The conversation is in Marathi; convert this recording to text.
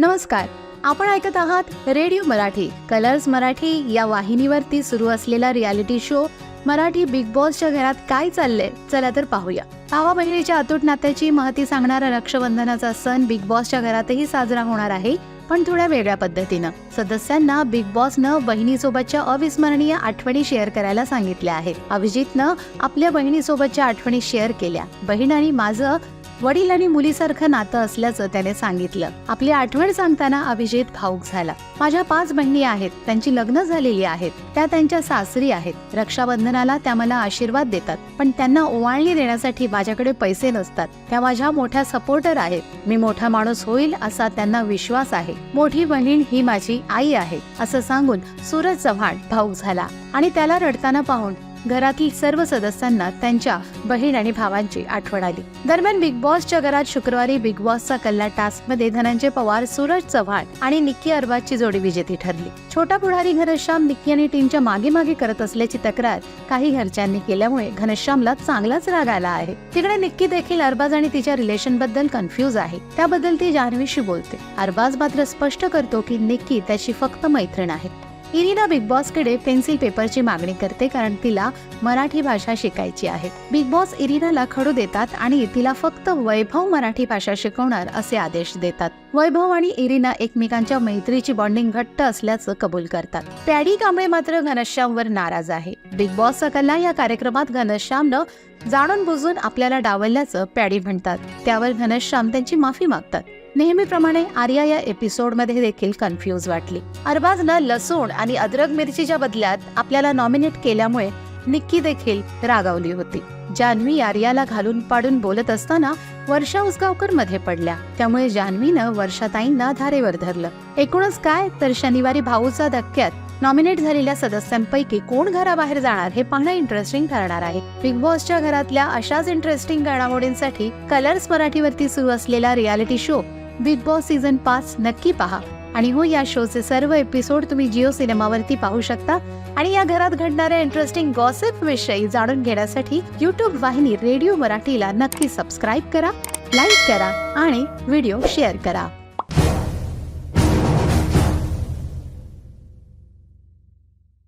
नमस्कार. आपण ऐकत आहात रेडिओ मराठी. कलर्स मराठी या वाहिनीवरती सुरू असलेला रियालिटी शो मराठी बिग बॉसच्या घरात काय चाललंय? चला तर पाहूया. भावा बहिणीच्या अतूट नात्याची महती सांगणारा रक्षाबंधनाचा सण बिग बॉसच्या घरातही साजरा होणार आहे पण थोड्या वेगळ्या पद्धतीनं. सदस्यांना बिग बॉसनं बहिणीसोबतच्या अविस्मरणीय आठवणी शेअर करायला सांगितल्या आहेत. अभिजितनं आपल्या बहिणीसोबतच्या आठवणी शेअर केल्या. बहीण आणि माझं वडील आणि मुलीसारखं नातं असल्याचं त्याने सांगितलं. आपली आठवण सांगताना अभिजित भाऊक झाला. माझ्या पाच बहिणी आहेत. त्यांची लग्न झालेली आहेत. त्या त्यांच्या सासरी आहेत. रक्षाबंधनाला त्या मला आशीर्वाद देतात. पण त्यांना ओवाळणी देण्यासाठी माझ्याकडे पैसे नसतात. त्या माझ्या मोठ्या सपोर्टर आहेत. मी मोठा माणूस होईल असा त्यांना विश्वास आहे. मोठी बहीण ही माझी आई आहे असं सांगून सूरज चव्हाण भाऊक झाला आणि त्याला रडताना पाहून घरातील सर्व सदस्यांना त्यांच्या बहीण आणि भावांची आठवण आली. दरम्यान बिग बॉसच्या घरात शुक्रवारी बिग बॉसचा कल्ला टास्कमध्ये धनंजय पवार सूरज चव्हाण आणि निक्की अरबाजची जोडी विजेती ठरली. छोटा पुढारी घनश्याम निक्की आणि टीमच्या मागे मागे करत असल्याची तक्रार काही घरच्यांनी केल्यामुळे घनश्यामला चांगलाच राग आला आहे. तिकडे निक्की देखील अरबाज आणि तिच्या रिलेशनबद्दल कन्फ्युज आहे. त्याबद्दल ती जान्हवीशी बोलते. अरबाज मात्र स्पष्ट करतो की निक्की त्याची फक्त मैत्रीण आहे. इरिना बिग बॉसकडे पेन्सिल पेपरची मागणी करते कारण तिला मराठी भाषा शिकायची आहे. बिग बॉस इरिनाला खडू देतात आणि तिला फक्त वैभव मराठी भाषा शिकवणार असे आदेश देतात. वैभव आणि इरिना एकमेकांच्या मैत्रीची बॉन्डिंग घट्ट असल्याचं कबूल करतात. पॅडी कांबळे मात्र घनश्यामवर नाराज आहे. बिग बॉस कल्ला या कार्यक्रमात घनश्यामनं जाणून बुजून आपल्याला डावलल्याचं पॅडी म्हणतात. त्यावर घनश्याम त्यांची माफी मागतात. नेहमीप्रमाणे आर्या या एपिसोडमध्ये देखील कन्फ्यूज वाटली. अरबाजनं लसूण आणि अद्रक मिरचीच्या बदल्यात आपल्याला नॉमिनेट केल्यामुळे निक्की देखील रागावली होती. जान्हवी आर्याला घालून पाडून बोलत असताना वर्षा उसगावकरमध्ये पडल्या. त्यामुळे जान्हवीनं वर्षाताईंना धारेवर धरलं. एकूणच काय? तर शनिवारी भाऊचा धक्क्यात नॉमिनेट झालेल्या सदस्यांपैकी कोण घराबाहेर जाणार हे पाहणं इंटरेस्टिंग ठरणार आहे. बिग बॉसच्या घरातल्या अशाच इंटरेस्टिंग घडामोडींसाठी कलर्स मराठीवरती सुरू असलेला reality show big boss season पाच नक्की पहा. आणि हो या शोचे सर्व एपिसोड तुम्ही जिओ सिनेमावरती पाहू शकता. आणि या घरात घडणाऱ्या इंटरेस्टिंग गॉसिप विषयी जाणून घेण्यासाठी युट्यूब वाहिनी रेडिओ मराठीला नक्की सबस्क्राईब करा लाईक करा आणि व्हिडिओ शेअर करा.